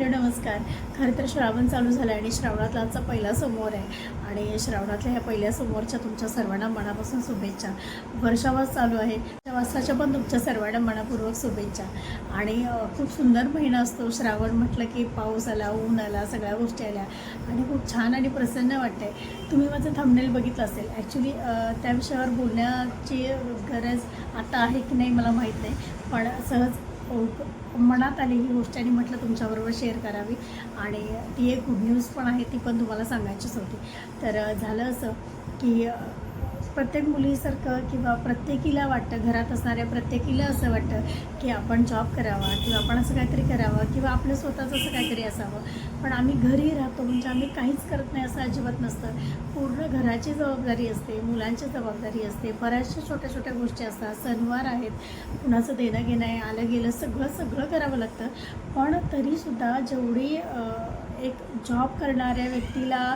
Hello नमस्कार. खरं तर श्रावण चालू झालं आहे आणि श्रावणातला आजचा पहिला सोमवार आहे. आणि श्रावणातल्या ह्या पहिल्या सोमवारच्या तुमच्या सर्वांना मनापासून शुभेच्छा. वर्षावास चालू आहे. त्या वासाच्या पण तुमच्या सर्वांना मनापूर्वक शुभेच्छा. आणि खूप सुंदर महिना असतो. श्रावण म्हटलं की पाऊस आला ऊन आला सगळ्या गोष्टी आल्या. आणि खूप छान आणि प्रसन्न वाटते तुम्ही माझं थंबनेल बघितलं असेल. ॲक्च्युली त्या विषयावर बोलण्याची गरज आता आहे की नाही मला माहीत नाही. पण सहज मनात आलेली ही गोष्ट आणि म्हटलं तुमच्याबरोबर शेअर करावी. आणि ती एक गुड न्यूज पण आहे ती पण तुम्हाला सांगायचीच होती. तर झालं असं की प्रत्येक मुलीसारखं किंवा प्रत्येकीला वाटतं घरात असणाऱ्या प्रत्येकीला असं वाटतं की आपण जॉब करावा किंवा आपण असं काहीतरी करावं किंवा आपलं स्वतःचं असं काहीतरी असावं. पण आम्ही घरी राहतो म्हणजे आम्ही काहीच करत नाही असं अजिबात नसतं. पूर्ण घराची जबाबदारी असते मुलांची जबाबदारी असते. बऱ्याचशा छोट्या छोट्या गोष्टी असतात सणवार आहेत कुणाचं देणं घेणं आहे आलं गेलं सगळं सगळं करावं लागतं. पण तरीसुद्धा जेवढी एक जॉब करणाऱ्या व्यक्तीला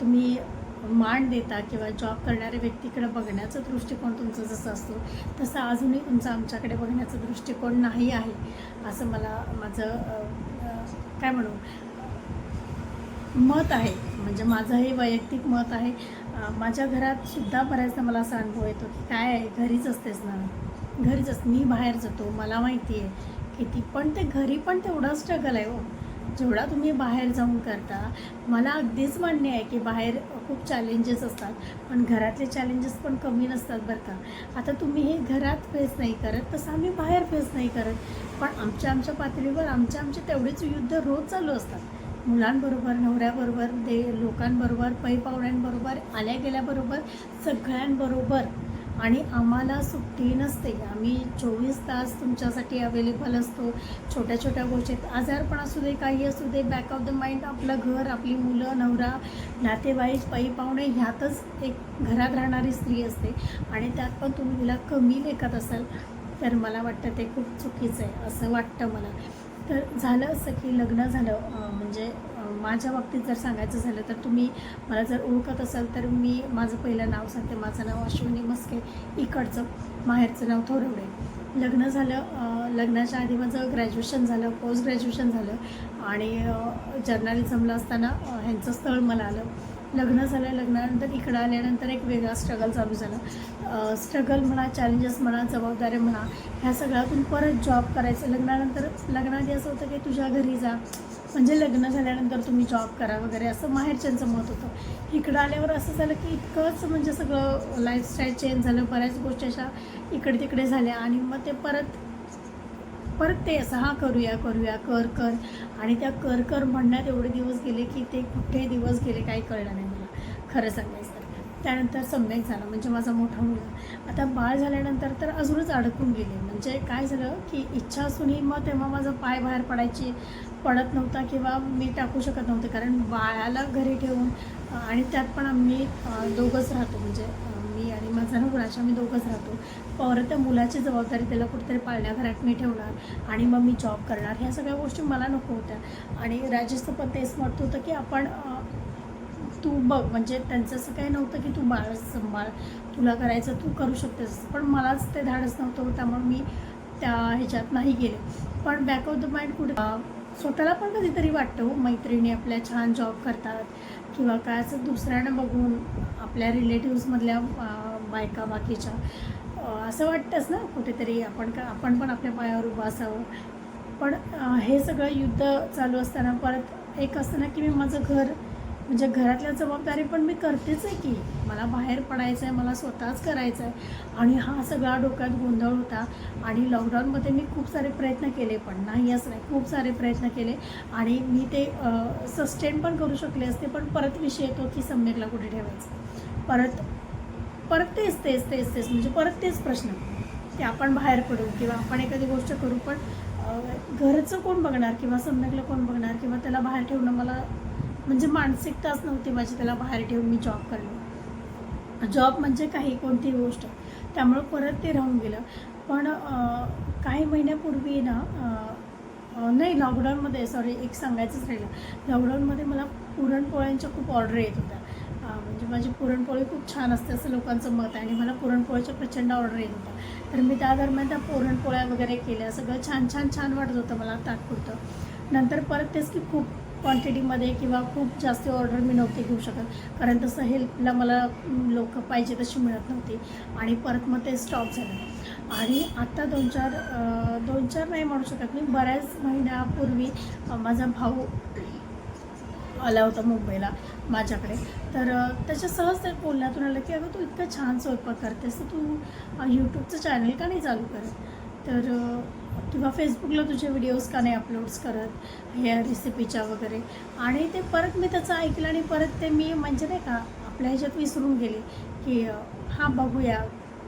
तुम्ही मान देता किंवा जॉब करणाऱ्या व्यक्तीकडे बघण्याचा दृष्टिकोन तुमचा जसा असतो तसा अजूनही तुमचा आमच्याकडे बघण्याचा दृष्टिकोन नाही आहे असं मला माझं काय म्हणू? मत आहे म्हणजे माझं हे वैयक्तिक मत आहे. माझ्या घरात सुद्धा बऱ्याचदा मला असा अनुभव येतो की काय आहे घरीच असतेच ना? घरीच असते मी बाहेर जातो मला माहिती आहे किती पण ते घरी पण तेवढा स्ट्रगल आहे हो. जेवढा तुम्ही बाहेर जाऊन करता मला अगदीच मान्य आहे की बाहेर खूप चॅलेंजेस असतात पण घरातले चॅलेंजेस पण कमी नसतात बरं का. आता तुम्ही हे घरात फेस नाही करत तसं आम्ही बाहेर फेस नाही करत. पण आमच्या आमच्या पातळीवर आमच्या आमचे तेवढेच युद्ध रोज चालू असतात. मुलांबरोबर नवऱ्याबरोबर दे लोकांबरोबर पै पाहुण्यांबरोबर आल्या गेल्याबरोबर सगळ्यांबरोबर. आणि आम्हाला सुट्टी नसते. आम्ही चोवीस तास तुमच्यासाठी अवेलेबल असतो. छोट्या छोट्या गोष्टीत आजारपण असू दे काही असू दे बॅक ऑफ द माइंड आपलं घर आपली मुलं नवरा नातेवाईक पै पाहुणे ह्यातच एक घरात राहणारी स्त्री असते. आणि त्यात पण तुम्ही तिला कमी लेखत असाल तर मला वाटतं ते खूप चुकीचं आहे असं वाटतं मला. तर झालं असं की लग्न झालं म्हणजे माझ्या बाबतीत जर सांगायचं झालं तर तुम्ही मला जर ओळखत असाल तर मी माझं पहिलं नाव सांगते. माझं नाव अश्विनी मस्के इकडचं माहेरचं नाव थोरवडे. लग्न झालं लग्नाच्या आधी माझं ग्रॅज्युएशन झालं पोस्ट ग्रॅज्युएशन झालं आणि जर्नालिझमला असताना ह्यांचं स्थळ मला आलं. लग्न झालं लग्नानंतर इकडं आल्यानंतर एक वेगळा स्ट्रगल चालू झाला. स्ट्रगल म्हणा चॅलेंजेस म्हणा जबाबदाऱ्या म्हणा ह्या सगळ्यातून परत जॉब करायचं. लग्नानंतर लग्नाआधी असं होतं की तुझ्या घरी जा म्हणजे लग्न झाल्यानंतर तुम्ही जॉब करा वगैरे असं माहेरच्यांचं मत होतं. इकडं आल्यावर असं झालं की इतकंच म्हणजे सगळं लाईफस्टाईल चेंज झालं बऱ्याच गोष्टी अशा इकडे तिकडे झाल्या आणि मग ते परत परत ते असं हा करूया करूया कर कर. आणि त्या कर कर म्हणण्यात एवढे दिवस गेले की ते कुठे दिवस गेले काही कळलं नाही मला. खरं सांगायचं त्यानंतर सम्यक झाला म्हणजे माझा मोठा मुलगा. आता बाळ झाल्यानंतर तर अजूनच अडकून गेले. म्हणजे काय झालं की इच्छा असूनही मग तेव्हा माझा पाय बाहेर पडायची पडत नव्हता किंवा मी टाकू शकत नव्हते. कारण बाळाला घरी ठेवून आणि त्यात पण आम्ही दोघंच राहतो. म्हणजे मी आणि माझा नवरा अशा आम्ही दोघंच राहतो. परत त्या मुलाची जबाबदारी त्याला कुठेतरी पाळण्या घरात मी ठेवणार आणि मग मी जॉब करणार. ह्या सगळ्या गोष्टी मला नको होत्या. आणि राजेशचं पण तेच मत होतं की आपण बघ म्हणजे त्यांचं असं काही नव्हतं की तू बाळ सांभाळ तुला करायचं तू करू शकतेस. पण मलाच ते धाडस नव्हतं त्यामुळे मी त्या ह्याच्यात नाही गेले. पण बॅक ऑफ द माइंड कुठे स्वतःला पण कधीतरी वाटतं हो, मैत्रिणी आपल्या छान जॉब करतात. किंवा काय असं दुसऱ्यांना बघून आपल्या रिलेटिव्समधल्या बायका बाकीच्या असं वाटतंच ना कुठेतरी आपण का आपण पण आपल्या पायावर उभं असावं. पण हे सगळं युद्ध चालू असताना परत एक असतं ना की मी माझं घर म्हणजे घरातल्या जबाबदारी पण मी करतेच आहे की मला बाहेर पडायचं आहे मला स्वतःच करायचं आहे. आणि हा सगळा डोक्यात गोंधळ होता. आणि लॉकडाऊनमध्ये मी खूप सारे प्रयत्न केले पण नाही असं नाही. खूप सारे प्रयत्न केले. आणि मी ते सस्टेन पण करू शकले असते पण परत विषय येतो की सम्यकला कुठे ठेवायचं. परत परत तेच तेच तेच तेच म्हणजे परत तेच प्रश्न. की आपण बाहेर पडू किंवा आपण एखादी गोष्ट करू पण घरचं कोण बघणार किंवा सम्यकला कोण बघणार किंवा त्याला बाहेर ठेवणं मला म्हणजे मानसिकताच नव्हती माझी त्याला बाहेर ठेवून मी जॉब करणं जॉब म्हणजे काही कोणतीही गोष्ट. त्यामुळं परत ते राहून गेलं. पण काही महिन्यापूर्वी ना नाही लॉकडाऊनमध्ये सॉरी एक सांगायचंच राहिलं. लॉकडाऊनमध्ये मला पुरणपोळ्यांच्या खूप ऑर्डर येत होत्या. म्हणजे माझी पुरणपोळी खूप छान असते असं लोकांचं मत आहे. आणि मला पुरणपोळीच्या प्रचंड ऑर्डर येत होत्या. तर मी त्या दरम्यान त्या पुरणपोळ्या वगैरे केल्या. सगळं छान छान छान वाटत होतं मला तात्पुरतं. नंतर परत तेच की खूप क्वांटिटीमध्ये किंवा खूप जास्त ऑर्डर मी नव्हते घेऊ शकत. कारण तसं हेल्पला मला लोक पाहिजे तशी मिळत नव्हती. आणि परत मग ते स्टॉप झालं. आणि आत्ता दोन चार दोन चार नाही म्हणू शकत मी. बऱ्याच महिन्यापूर्वी माझा भाऊ आला होता मुंबईला माझ्याकडे. तर त्याच्या सहज त्या बोलण्यातून आलं की अगं तू इतकं छान स्वयंपाक करतेस. तर तू यूट्यूबचं चॅनल का नाही चालू करत? तर किंवा फेसबुकला तुझे व्हिडिओज का नाही अपलोड्स करत ह्या रेसिपीच्या वगैरे. आणि ते परत मी त्याचं ऐकलं आणि परत ते मी म्हणजे नाही का आपल्या ह्याच्यात विसरून गेले की हा हां बघूया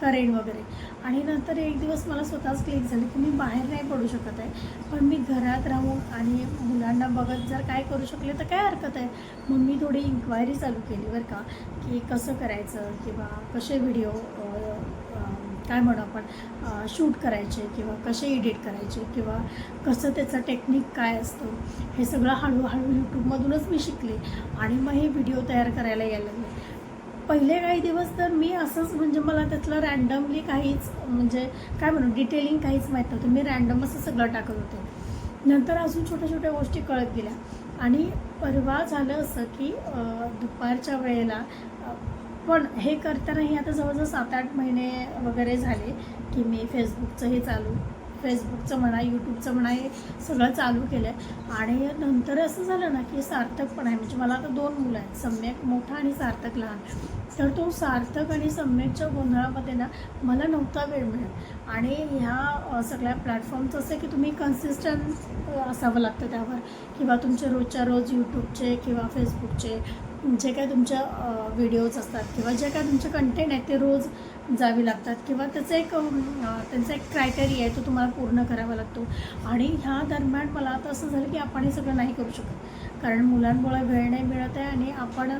करेन वगैरे. आणि नंतर एक दिवस मला स्वतःच क्लिक झालं की मी बाहेर नाही पडू शकत आहे. पण मी घरात राहून आणि मुलांना बघत जर काय करू शकले तर काय हरकत आहे? मग मी थोडी इन्क्वायरी चालू केली बरं का की कसं करायचं किंवा कसे व्हिडिओ काय म्हणू आपण शूट करायचे किंवा कसे एडिट करायचे किंवा कसं त्याचं टेक्निक काय असतं हे सगळं हळूहळू यूट्यूबमधूनच मी शिकले आणि मग हे व्हिडिओ तयार करायला यायला लागले. पहिले काही दिवस तर मी असंच म्हणजे मला त्यातलं रॅन्डमली काहीच म्हणजे काय म्हणू डिटेलिंग काहीच माहीत नव्हतं. मी रॅन्डम असं सगळं टाकत होते. नंतर अजून छोट्या छोट्या गोष्टी कळत गेल्या. आणि परवा झालं असं की दुपारच्या वेळेला पण हे करतानाही आता जवळजवळ सात आठ महिने वगैरे झाले की मी फेसबुकचं हे चालू फेसबुकचं म्हणा यूट्यूबचं म्हणा हे सगळं चालू केलं आहे आणि नंतर असं झालं ना की सार्थक पण आहे. म्हणजे मला आता दोन मुलं आहेत सम्यक मोठा आणि सार्थक लहान. तर तो सार्थक आणि सम्यकच्या गोंधळामध्ये ना मला नव्हता वेळ मिळेल आणि ह्या सगळ्या प्लॅटफॉर्मचं असं की तुम्ही कन्सिस्टंट असावं लागतं त्यावर. किंवा तुमचे रोजच्या रोज यूट्यूबचे किंवा फेसबुकचे. जे काय तुमच्या व्हिडिओज असतात किंवा जे काय तुमचे कंटेंट आहेत ते रोज जावे लागतात किंवा त्याचं एक त्यांचा एक क्रायटेरिया आहे तो तुम्हाला पूर्ण करावा लागतो. आणि ह्या दरम्यान मला आता असं झालं की आपण हे सगळं नाही करू शकत. कारण मुलांमुळे वेळ नाही मिळत आहे आणि आपण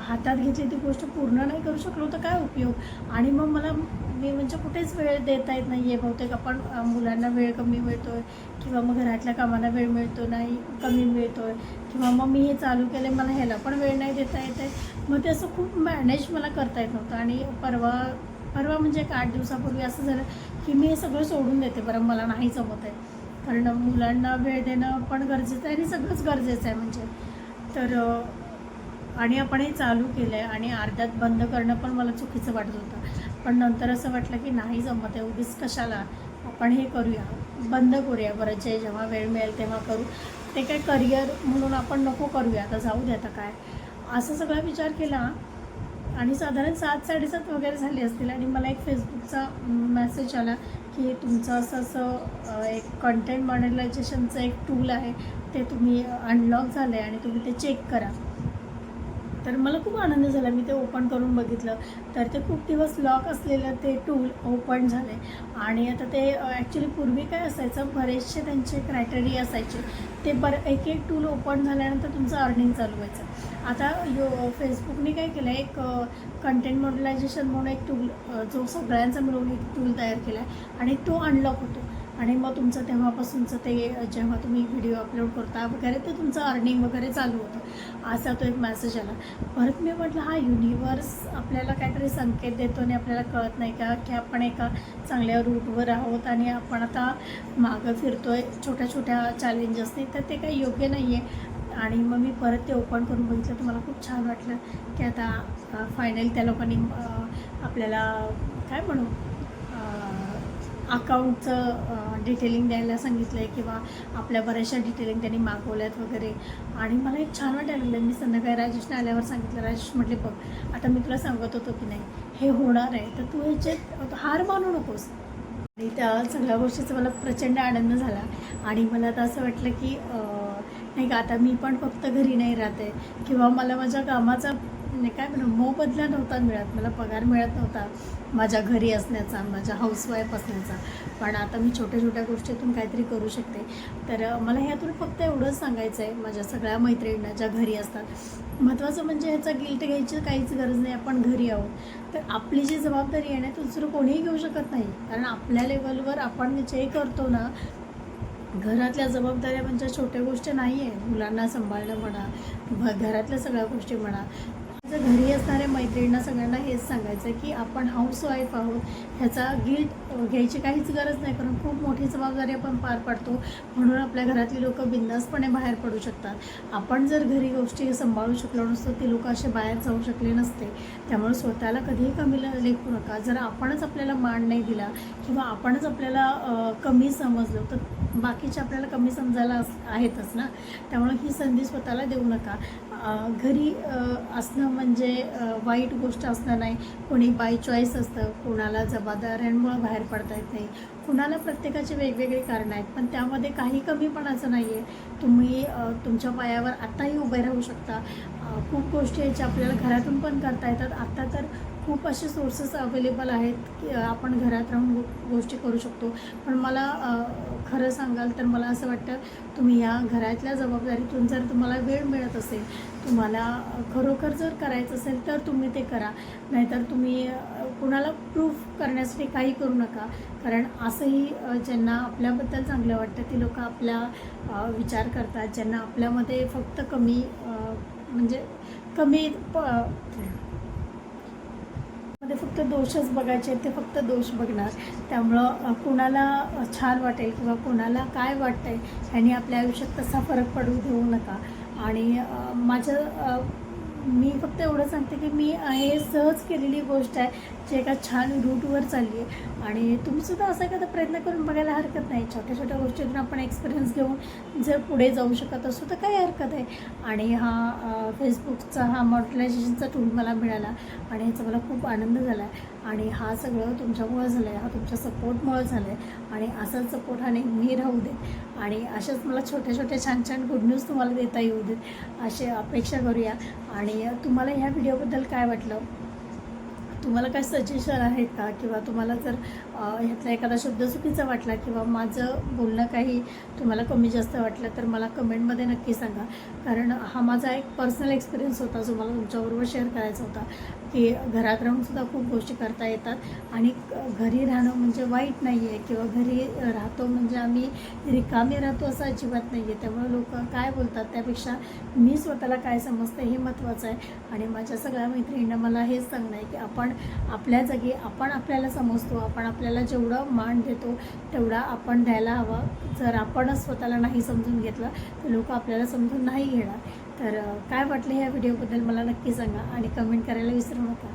हातात घेतली ती गोष्ट पूर्ण नाही करू शकलो तर काय उपयोग? आणि मग मला मी म्हणजे कुठेच वेळ देता येत नाही आहे बहुतेक. आपण मुलांना वेळ कमी मिळतो आहे किंवा मग घरातल्या कामाला वेळ मिळतो नाही कमी मिळतो आहे किंवा मग मी हे चालू केले मला ह्याला पण वेळ नाही देता येत आहे. मग ते असं खूप मॅनेज मला करता येत नव्हतं. आणि परवा परवा म्हणजे एक आठ दिवसापूर्वी असं झालं की मी हे सगळं सोडून देते बरं मला नाही जमत आहे. कारण मुलांना वेळ देणं पण गरजेचं आहे आणि सगळंच गरजेचं आहे म्हणजे. तर आणि आपण हे चालू केलं आहे आणि अर्ध्यात बंद करणं पण मला चुकीचं वाटत होतं. पण नंतर असं वाटलं की नाही जमत आहे उगीच कशाला आपण हे करूया बंद करूया. बरं जे जेव्हा वेळ मिळेल तेव्हा करू. ते काय करिअर म्हणून आपण नको करूया आता जाऊ दे आता काय. असं सगळा विचार केला आणि साधारण सात साडेसात वगैरे झाले असतील आणि मला एक फेसबुकचा मेसेज आला की तुमचं असं असं एक कंटेंट मॉनिटायझेशनचं एक टूल आहे ते तुम्ही अनलॉक झालं आहे आणि तुम्ही ते चेक करा. तर मला खूप आनंद झाला. मी ते ओपन करून बघितलं. तर ते खूप दिवस लॉक असलेलं ते टूल ओपन झाले. आणि आता ते ॲक्च्युली पूर्वी काय असायचं बरेचसे त्यांचे क्रायटेरिया असायचे. ते बरं एक एक टूल ओपन झाल्यानंतर तुमचं अर्निंग चालू व्हायचं. आता यो फेसबुकने काय केलं आहे एक कंटेंट मॉडलायझेशन म्हणून एक टूल जो सगळ्यांचा मिळून एक टूल तयार केला आहे आणि तो अनलॉक होतो. आणि मग तुमचं तेव्हापासूनचं ते जेव्हा तुम्ही व्हिडिओ अपलोड करता वगैरे तर तुमचं अर्निंग वगैरे चालू होतं. असा तो एक मेसेज आला. परत मी म्हटलं हा युनिवर्स आपल्याला काहीतरी संकेत देतो आणि आपल्याला कळत नाही का की आपण एका चांगल्या रूटवर आहोत आणि आपण आता मागं फिरतो आहे छोट्या छोट्या चॅलेंजेसनी तर ते काही योग्य नाही आहे आणि मग मी परत ते ओपन करून बघितलं तर मला खूप छान वाटलं की आता फायनल त्या लोकांनी आपल्याला काय म्हणू? अकाउंटचं डिटेलिंग द्यायला सांगितलं आहे किंवा आपल्या बऱ्याचशा डिटेलिंग त्यांनी मागवल्यात वगैरे. आणि मला एक छान वाटायला लागलं मी संध्याकाळी राजेशने आल्यावर सांगितलं राजेश म्हटले बघ आता मी तुला सांगत होतो की नाही हे होणार आहे तर तू ह्याच्यात हार मानू नकोस. आणि त्या सगळ्या गोष्टीचा मला प्रचंड आनंद झाला. आणि मला आता असं वाटलं की नाही का आता मी पण फक्त घरी नाही राहते किंवा मला माझ्या कामाचा नाही काय म्हणू मोबदला नव्हता मिळत मला पगार मिळत नव्हता. माझ्या घरी असण्याचा माझ्या हाऊसवाईफ असण्याचा. पण आता मी छोट्या छोट्या गोष्टीतून काहीतरी करू शकते. तर मला ह्यातून फक्त एवढंच सांगायचं आहे माझ्या सगळ्या मैत्रिणींना ज्या घरी असतात. महत्त्वाचं म्हणजे ह्याचा गिल्ट घ्यायची काहीच गरज नाही आपण घरी आहोत. तर आपली जी जबाबदारी आहे ना ती दुसरं कोणीही घेऊ शकत नाही. कारण आपल्या लेवलवर आपण जे करतो ना घरातल्या जबाबदाऱ्या म्हणजे छोट्या गोष्टी नाही आहे मुलांना सांभाळणं म्हणा घरातल्या सगळ्या गोष्टी म्हणा. घरी असणाऱ्या मैत्रिणींना सगळ्यांना हेच सांगायचं की आपण हाऊस वाईफ आहोत. ह्याचा गिल्ट घ्यायची काहीच गरज नाही कारण खूप मोठी जबाबदारी आपण पार पाडतो. म्हणून आपल्या घरातली लोक बिंदासपणे बाहेर पडू शकतात. आपण जर घरी गोष्टी सांभाळू शकलो नसतो ती लोक असे बाहेर जाऊ शकले नसते. त्यामुळे स्वतःला कधीही कमी ल- लेखू नका. जर आपणच आपल्याला मान नाही दिला किंवा आपणच आपल्याला कमी समजलो तर बाकीचे आपल्याला कमी समजायला अस आहेतच ना. त्यामुळे ही संधी स्वतःला देऊ नका. घरी असणं म्हणजे वाईट गोष्ट असणं नाही. कोणी बाय चॉईस असतं कोणाला जबाबदाऱ्यांमुळे बाहेर पडता येत नाही. कुणाला प्रत्येकाची वेगवेगळी कारणं आहेत पण त्यामध्ये काही कमीपणाचं नाही आहे तुम्ही तुमच्या पायावर आत्ताही उभे राहू शकता. खूप गोष्टी आहेत ज्या आपल्याला घरातून पण करता येतात. आत्ता तर खूप असे सोर्सेस अवेलेबल आहेत की आपण घरात राहून गो- गोष्टी करू शकतो. पण मला खरं सांगाल तर मला असं वाटतं तुम्ही या घरातल्या जबाबदारीतून जर तुम्हाला वेळ मिळत असेल तुम्हाला खरोखर जर करायचं असेल तर तुम्ही ते करा. नाहीतर तुम्ही कुणाला प्रूफ करण्यासाठी काही करू नका. कारण असंही ज्यांना आपल्याबद्दल चांगलं वाटतं ती लोक आपला विचार करतात. ज्यांना आपल्यामध्ये फक्त कमी म्हणजे कमी प ते फक्त दोषच बघायचे ते फक्त दोष बघणार. त्यामुळं कुणाला छान वाटेल किंवा कुणाला काय वाटतंय ह्याने आपल्या आयुष्यात तसा फरक पडू देऊ नका. आणि माझं मी फक्त एवढं सांगते की मी हे सहज केलेली गोष्ट आहे जी एका छान रूटवर चालली आहे. आणि तुम्हीसुद्धा असा एखादा प्रयत्न करून बघायला हरकत नाही. छोट्या छोट्या गोष्टीतून आपण एक्सपिरियन्स घेऊन जर पुढे जाऊ शकत असू तर काही हरकत आहे आणि हा फेसबुकचा हा मॉडलायझेशनचा टूल मला मिळाला आणि ह्याचा मला खूप आनंद झाला. आहे आणि हा सगळं तुमच्यामुळं झालं आहे हा तुमच्या सपोर्टमुळं झालं आहे आणि असाच सपोर्ट हा नेहमी राहू दे. आणि अशाच मला छोट्या छोट्या छान छान गुड न्यूज तुम्हाला देता येऊ देत अशी अपेक्षा करूया. आणि तुम्हाला ह्या व्हिडिओबद्दल काय वाटलं? तुम्हाला काय सजेशन आहेत का? किंवा तुम्हाला जर ह्यातला एखादा शब्द चुकीचा वाटला किंवा माझं बोलणं काही तुम्हाला कमी जास्त वाटलं तर मला कमेंटमध्ये नक्की सांगा. कारण हा माझा एक पर्सनल एक्सपिरियन्स होता जो मला तुमच्याबरोबर शेअर करायचा होता की घरात राहूनसुद्धा खूप गोष्टी करता येतात. आणि घरी राहणं म्हणजे वाईट नाही आहे किंवा घरी राहतो म्हणजे आम्ही रिकामी राहतो असं अजिबात नाही आहे त्यामुळे लोक काय बोलतात त्यापेक्षा मी स्वतःला काय समजते हे महत्त्वाचं आहे. आणि माझ्या सगळ्या मैत्रिणींना मला हेच सांगणं आहे की आपण आपल्या जागी आपण आपल्याला समजतो आपण आपल्याला जेवढं मान देतो तेवढा आपण द्यायला हवा. जर आपणच स्वतःला नाही समजून घेतलं तर लोक आपल्याला समजून नाही घेणार. तर काय वाटलं ह्या व्हिडिओबद्दल मला नक्की सांगा आणि कमेंट करायला विसरू नका.